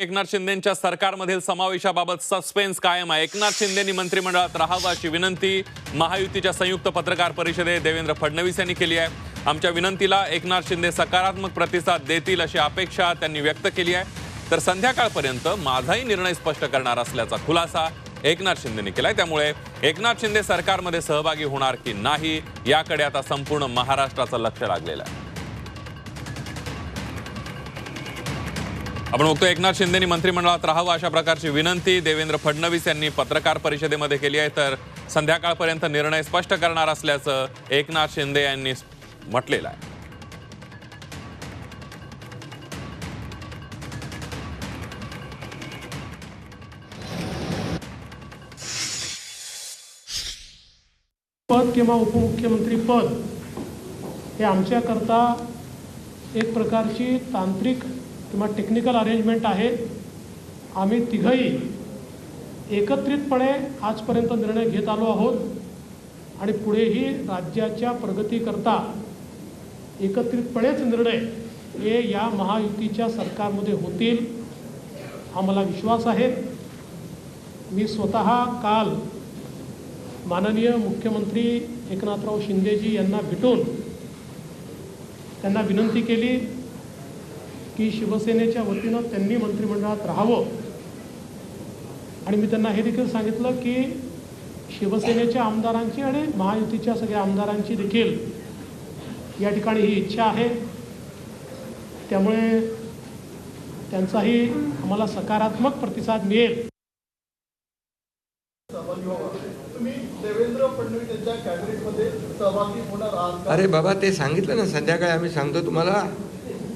एकनाथ शिंदेच्या सरकारमधील समावेशाबाबत सस्पेन्स कायम आहे. एकनाथ शिंदेनी मंत्रिमंडळात राहावं अशी विनंती महायुतीच्या संयुक्त पत्रकार परिषदेत देवेंद्र फडणवीस यांनी केली आहे. आमच्या विनंतीला एकनाथ शिंदे सकारात्मक प्रतिसाद देतील अशी अपेक्षा त्यांनी व्यक्त केली आहे. तर संध्याकाळपर्यंत माझाही निर्णय स्पष्ट करणार असल्याचा खुलासा एकनाथ शिंदेने केलाय. त्यामुळे एकनाथ शिंदे सरकारमध्ये सहभागी होणार की नाही याकडे आता संपूर्ण महाराष्ट्राचं लक्ष लागलेलं आहे. आपण बघतो एकनाथ शिंदेनी मंत्रिमंडळात राहावं अशा प्रकारची विनंती. देवेंद्र फडणवीस यांनी पत्रकार परिषदेमध्ये केली आहे. तर संध्याकाळपर्यंत निर्णय स्पष्ट करणार असल्याचं एकनाथ शिंदे यांनी म्हटलेलं आहे. पद किंवा उपमुख्यमंत्री पद हे आमच्याकरता एक प्रकारची तांत्रिक किंवा टेक्निकल अरेंजमेंट आहे आम्ही तिघंही एकत्रितपणे आजपर्यंत निर्णय घेत आलो आहोत आणि पुढेही राज्याच्या प्रगतीकरता एकत्रितपणेच निर्णय हे या महायुतीच्या सरकारमध्ये होतील हा मला विश्वास आहे. मी स्वतः काल माननीय मुख्यमंत्री एकनाथराव शिंदेजी यांना भेटून त्यांना विनंती केली की शिवसेनेच्या वतीनं त्यांनी मंत्रिमंडळात राहावं. आणि मी त्यांना हे देखील सांगितलं की शिवसेनेच्या आमदारांची आणि महायुतीच्या सगळ्या आमदारांची देखील या ठिकाणी ही इच्छा आहे. त्यामुळे त्यांचाही आम्हाला सकारात्मक प्रतिसाद मिळेल. तुम्ही देवेंद्र फडणवीस यांच्या कॅबिनेटमध्ये सहभागी होणार आहात का? अरे बाबा ते सांगितलं ना संध्याकाळी आम्ही सांगतो तुम्हाला.